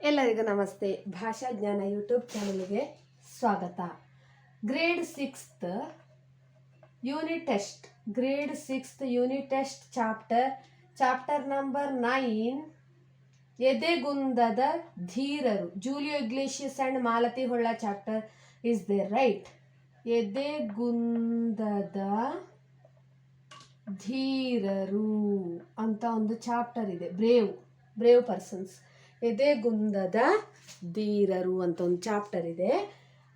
ಎಲ್ಲರಿಗೂ ನಮಸ್ತೆ. ಭಾಷಾ ಜ್ಞಾನ ಯೂಟ್ಯೂಬ್ ಚಾನಲ್ಗೆ ಸ್ವಾಗತ. Grade sixth unit test. Grade sixth unit test chapter. Chapter number nine, ಎದೆಗುಂದದ ಧೀರರು. Julio Iglesias and Malathi Holla chapter is there right. ಎದೆಗುಂದದ ಧೀರರು ಅಂತ ಒಂದು ಚಾಪ್ಟರ್ ಇದೆ. Brave brave persons. ಎದೆಗುಂದದ ಧೀರರು ಅಂತ ಒಂದು ಚಾಪ್ಟರ್ ಇದೆ.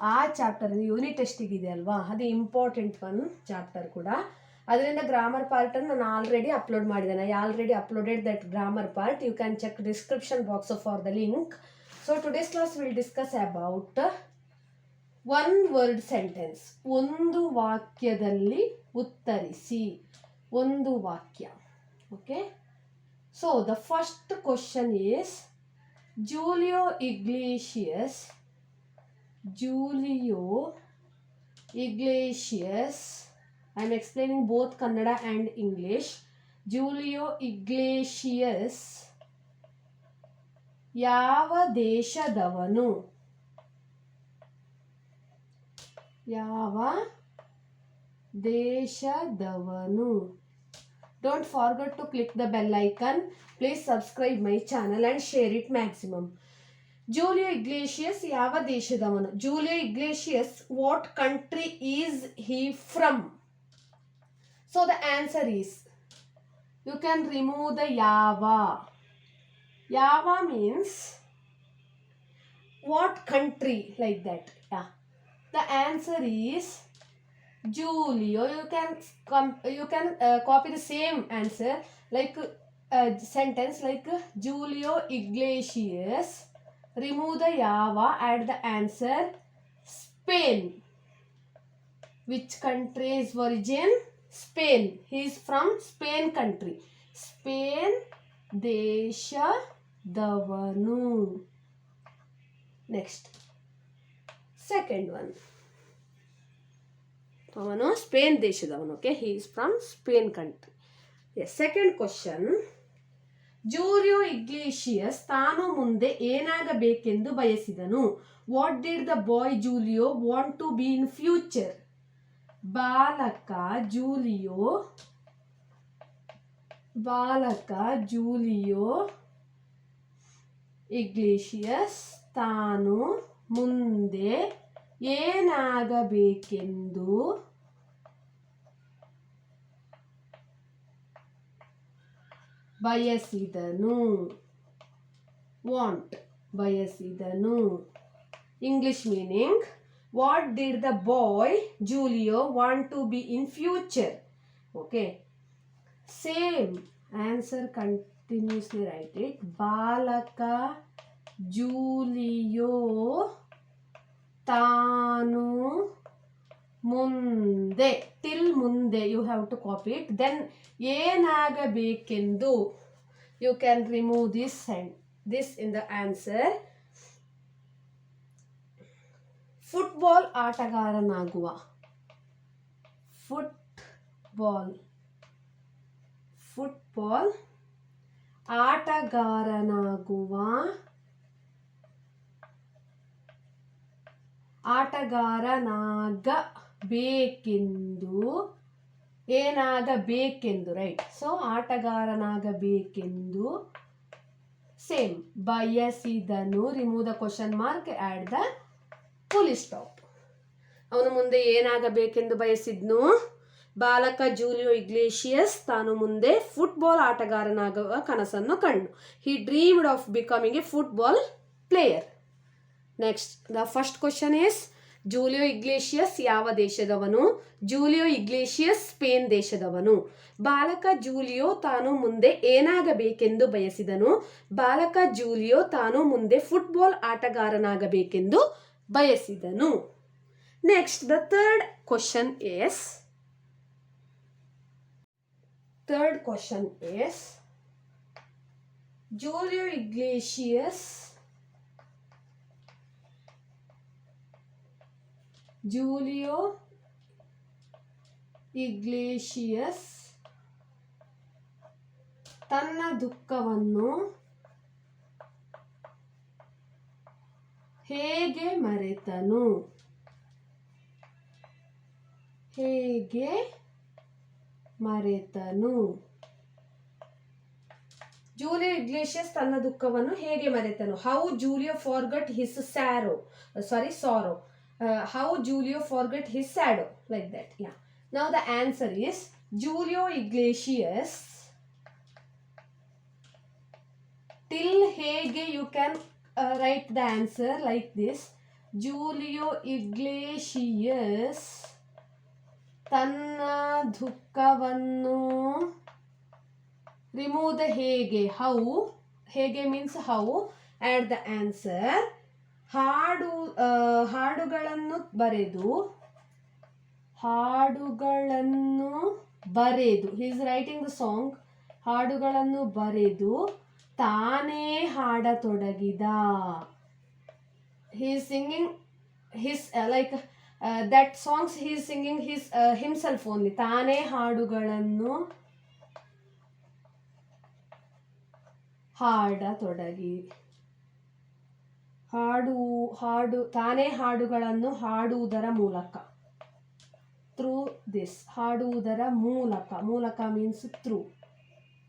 ಆ ಚಾಪ್ಟರ್ ಯೂನಿಟ್ ಇದೆ ಅಲ್ವಾ? ಅದು ಇಂಪಾರ್ಟೆಂಟ್ ಒನ್ ಚಾಪ್ಟರ್ ಕೂಡ. ಅದರಿಂದ ಗ್ರಾಮರ್ ಪಾರ್ಟನ್ನು ನಾನು ಆಲ್ರೆಡಿ ಅಪ್ಲೋಡ್ ಮಾಡಿದ್ದೇನೆ. I already uploaded that grammar part you can check description box for the link so today's class will discuss about one word sentence ಒಂದು ವಾಕ್ಯದಲ್ಲಿ ಉತ್ತರಿಸಿ. ಒಂದು ವಾಕ್ಯ. Okay so the first question is Julio Iglesias Julio Iglesias I am explaining both Kannada and English Julio Iglesias ಯಾವ ದೇಶದವನು ಯಾವ ದೇಶದವನು Don't forget to click the bell icon please subscribe my channel and share it maximum Julio Iglesias ಯಾವ ದೇಶದವನು Julio Iglesias what country is he from so the answer is you can remove the ಯಾವ ಯಾವ means what country like that yeah the answer is Julio. You can come. you can uh, copy the same answer like uh, sentence like Julio Iglesias. Remove the Java, add the answer Spain. Which country is origin? Spain. He is from Spain country. Spain Desha Davanu. Next. Second one. ಅವನು Spain ದೇಶದವನು okay he is from Spain country second question Julio Iglesias ತಾನು ಮುಂದೆ ಏನಾಗಬೇಕೆಂದು ಬಯಸಿದನು. What did the boy Julio want to be in future ಬಾಲಕ Julio ಬಾಲಕ Julio Iglesias ತಾನು ಮುಂದೆ ಏನಾಗಬೇಕೆಂದು ಬಯಸಿದನು. Want ಬಯಸಿದನು. English meaning what did the boy Julio want to be in future okay same answer continuously write it ಬಾಲಕ Julio ತಾನು ಮುಂದೆ till ಮುಂದೆ you have to copy it then ಏನಾಗಬೇಕೆಂದು you can remove this and this in the answer football ಆಟಗಾರನಾಗುವ. Football football ಆಟಗಾರನಾಗುವ. ಆಟಗಾರನಾಗಬೇಕೆಂದು ಏನಾಗಬೇಕೆಂದು right so ಆಟಗಾರನಾಗಬೇಕೆಂದು same ಬಯಸಿದನು remove the question mark add the police stop ಅವನು ಮುಂದೆ ಏನಾಗಬೇಕೆಂದು ಬಯಸಿದ್ನು? ಬಾಲಕ ಜೂಲಿಯೋ ಇಗ್ಲೇಷಿಯಸ್ ತಾನು ಮುಂದೆ football ಆಟಗಾರನಾಗುವ ಕನಸನ್ನು ಕಂಡು. He dreamed of becoming a football player next the first question is Julio Iglesias ಯಾವ ದೇಶದವನು? ಜೂಲಿಯೋ ಇಗ್ಲೇಷಿಯಸ್ ಸ್ಪೇನ್ ದೇಶದವನು. ಬಾಲಕ ಜೂಲಿಯೋ ತಾನು ಮುಂದೆ ಏನಾಗಬೇಕೆಂದು ಬಯಸಿದನು? ಬಾಲಕ ಜೂಲಿಯೋ ತಾನು ಮುಂದೆ ಫುಟ್ಬಾಲ್ ಆಟಗಾರನಾಗಬೇಕೆಂದು ಬಯಸಿದನು. Next, the third question is third question is Julio Iglesias Julio Iglesias ತನ್ನ ದುಃಖವನ್ನು ಹೇಗೆ ಮರೆತನು? ಹೇಗೆ ಮರೆತನು? ಜೂಲಿಯೋ ಇಗ್ಲೇಷಿಯಸ್ ತನ್ನ ದುಃಖವನ್ನು ಹೇಗೆ ಮರೆತನು? How Julio forgot his sorrow sorry sorrow how Julio forgot his shadow like that yeah ನಾವು the answer is Julio Iglesias till ಹೇಗೆ you can write the answer like this Julio Iglesias ತನ್ನ ದುಃಖವನ್ನು remove the ಹೇಗೆ how ಹೇಗೆ means how add the answer ಹಾಡು ಹಾಡುಗಳನ್ನು ಬರೆದು ಹಾಡುಗಳನ್ನು ಬರೆದು ಈಸ್ ರೈಟಿಂಗ್ ದ ಸಾಂಗ್ ಹಾಡುಗಳನ್ನು ಬರೆದು ತಾನೇ ಹಾಡತೊಡಗಿದ. He singing his like that songs he singing his himself only ತಾನೇ ಹಾಡುಗಳನ್ನು ಹಾಡತೊಡಗಿ ಹಾಡು ಹಾಡು, ತಾನೇ ಹಾಡುಗಳನ್ನು ಹಾಡುವುದರ ಮೂಲಕ. ಥ್ರೂ ದಿಸ್ ಹಾಡುವುದರ ಮೂಲಕ. ಮೂಲಕ means through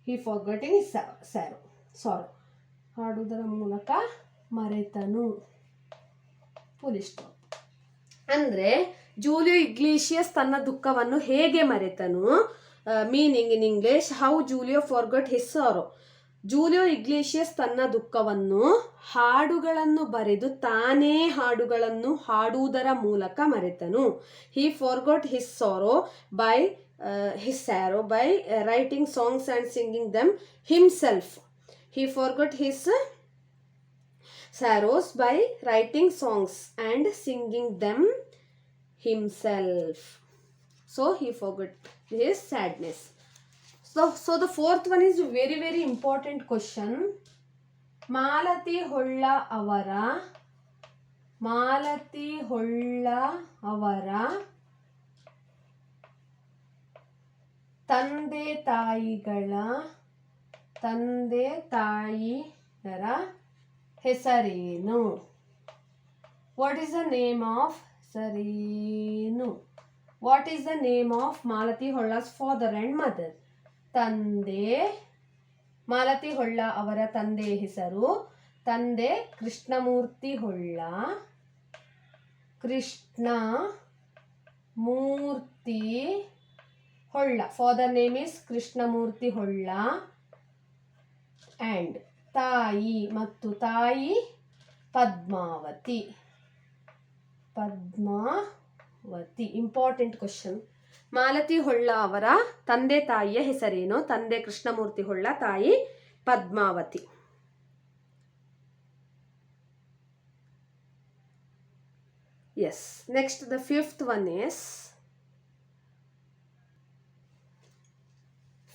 he forgetting is sorrow sorrow ಹಾಡುವುದರ ಮೂಲಕ ಮರೆತನು. ಪೊಲೀಸ್ ಸ್ಟಾಪ್ ಅಂದರೆ ಜೂಲಿಯೋ ಇಗ್ಲೀಷಿಯಸ್ ತನ್ನ ದುಃಖವನ್ನು ಹೇಗೆ ಮರೆತನು? Meaning in English how Julio forget his sorrow Julio Iglesias ತನ್ನ ದುಃಖವನ್ನು ಹಾಡುಗಳನ್ನು ಬರೆದು ತಾನೇ ಹಾಡುಗಳನ್ನು ಹಾಡುವುದರ ಮೂಲಕ ಮರೆತನು he forgot his sorrow by his sorrow by writing songs and singing them himself he forgot his sorrows by writing songs and singing them himself. So he forgot his sadness. So, so the fourth one is very very important question. Malathi Holla ಅವರ ಮಾಲತಿ ಹೊಳ್ಳ ಅವರ ತಂದೆ ತಾಯಿಗಳ ತಂದೆ ತಾಯಿಯರ ಹೆಸರೇನು what is the name of ಸರೇನು what is the name of Malathi Holla's father and mother ತಂದೆ ಮಾಲತಿ ಹೊಳ್ಳ ಅವರ ತಂದೆ ಹೆಸರು. ತಂದೆ Krishnamurthy Holla Krishna Murthy Holla father name is Krishnamurthy Holla and ತಾಯಿ ಮತ್ತು ತಾಯಿ ಪದ್ಮಾವತಿ. ಪದ್ಮಾವತಿ. ಇಂಪಾರ್ಟೆಂಟ್ ಕ್ವಶನ್ ಮಾಲತಿ ಹೊಳ್ಳ ಅವರ ತಂದೆ ತಾಯಿಯ ಹೆಸರೇನು? ತಂದೆ ಕೃಷ್ಣಮೂರ್ತಿ ಹೊಳ್ಳ, ತಾಯಿ Padmavathi. Yes next the fifth one is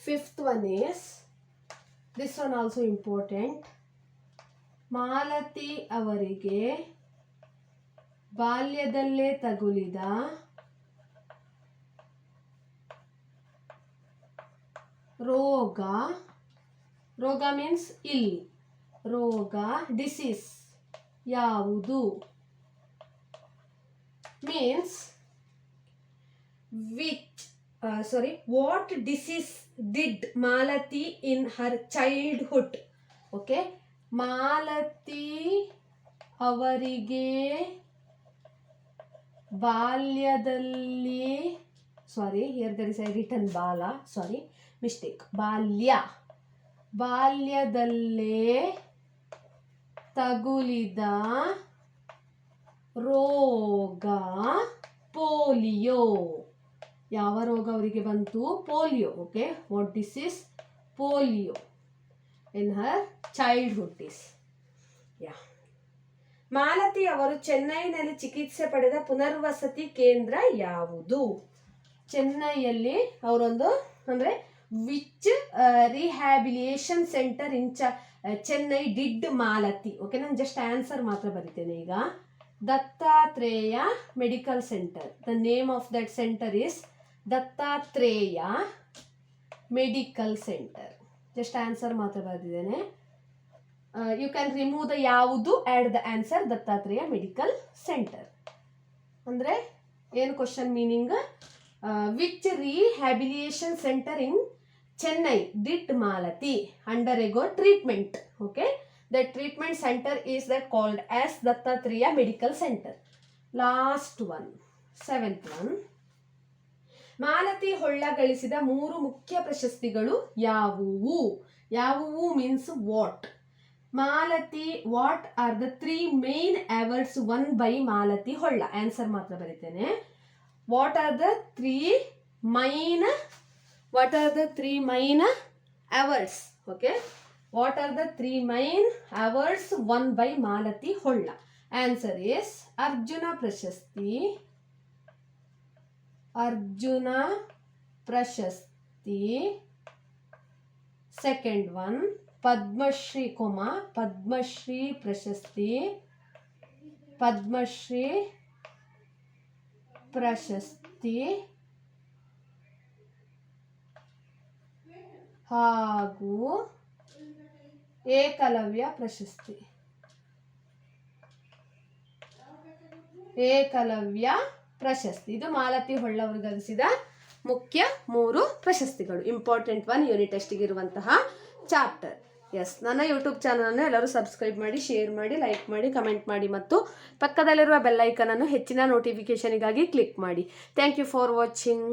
fifth one is this one also important Malathi ಅವರಿಗೆ ಬಾಲ್ಯದಲ್ಲೇ ತಗುಲಿದ ರೋಗ ರೋಗ ಮೀನ್ಸ್ ಇಲ್ ರೋಗ ಡಿಸೀಸ್ ಯಾವುದು? Means which sorry what disease did Malathi in her childhood okay Malathi ಅವರಿಗೆ ಬಾಲ್ಯದಲ್ಲಿ sorry here there is I return ಬಾಲ ಸಾರಿ ಮಿಸ್ಟೇಕ್ ಬಾಲ್ಯ ಬಾಲ್ಯದಲ್ಲೇ ತಗುಲಿದ ರೋಗ ಪೋಲಿಯೋ. ಯಾವ ರೋಗ ಅವರಿಗೆ ಬಂತು? Polio okay what disease polio. In her childhood is yeah Malathi ಅವರು ಚೆನ್ನೈನಲ್ಲಿ ಚಿಕಿತ್ಸೆ ಪಡೆದ ಪುನರ್ವಸತಿ ಕೇಂದ್ರ ಯಾವುದು? ಚೆನ್ನೈಯಲ್ಲಿ ಅವರೊಂದು, ಅಂದರೆ ವಿಚ್ ರಿಹ್ಯಾಬಿಲಿಯೇಷನ್ ಸೆಂಟರ್ ಇನ್ ಚ ಚೆನ್ನೈ ಡಿಡ್ ಮಾಲತಿ. ಓಕೆ ನಾನು ಜಸ್ಟ್ ಆನ್ಸರ್ ಮಾತ್ರ ಬರಿತೇನೆ ಈಗ. Dattatreya medical centre. The name of that centre is Dattatreya medical centre. Just answer ಮಾತ್ರ ಬರೆದಿದ್ದೇನೆ. ಯು ಕ್ಯಾನ್ ರಿಮೂವ್ ದ ಯಾವುದು add the answer Dattatreya medical centre. ಅಂದರೆ, ಏನು question meaning which rehabilitation centre in Chennai did Malathi undergo treatment okay the treatment centre is the called as Dattatreya medical centre last one seventh one Malathi Holla ಗಳಿಸಿದ ಮೂರು ಮುಖ್ಯ ಪ್ರಶಸ್ತಿಗಳು ಯಾವುವು ಯಾವುವು means what Malathi what are the three main awards won by Malathi Holla answer ಮಾತ್ರ ಬರೀತೇನೆ. What are the three main what are the three main hours? Okay what are the three main hours won by Malathi Holla answer is Arjuna ಪ್ರಶಸ್ತಿ ಅರ್ಜುನ ಪ್ರಶಸ್ತಿ second one Padma Shri ಕೊಮ ಪದ್ಮಶ್ರೀ ಪ್ರಶಸ್ತಿ ಪದ್ಮಶ್ರೀ ಪ್ರಶಸ್ತಿ? ಹಾಗೂ ಏಕಲವ್ಯ ಪ್ರಶಸ್ತಿ. ಏಕಲವ್ಯ ಪ್ರಶಸ್ತಿ. ಇದು ಮಾಲತಿ ಹೊಳ್ಳವರು ಗಳಿಸಿದ ಮುಖ್ಯ ಮೂರು ಪ್ರಶಸ್ತಿಗಳು. ಇಂಪಾರ್ಟೆಂಟ್ ಒನ್ ಯೂನಿಟ್ ಟೆಸ್ಟಿಗೆ ಇರುವಂತಹ ಚಾಪ್ಟರ್ ಎಸ್ ನನ್ನ ಯೂಟ್ಯೂಬ್ ಚಾನಲನ್ನು ಎಲ್ಲರೂ ಸಬ್ಸ್ಕ್ರೈಬ್ ಮಾಡಿ ಶೇರ್ ಮಾಡಿ ಲೈಕ್ ಮಾಡಿ ಕಮೆಂಟ್ ಮಾಡಿ ಮತ್ತು ಪಕ್ಕದಲ್ಲಿರುವ ಬೆಲ್ಲೈಕನನ್ನು ಹೆಚ್ಚಿನ ನೋಟಿಫಿಕೇಷನಿಗಾಗಿ ಕ್ಲಿಕ್ ಮಾಡಿ. Thank you for watching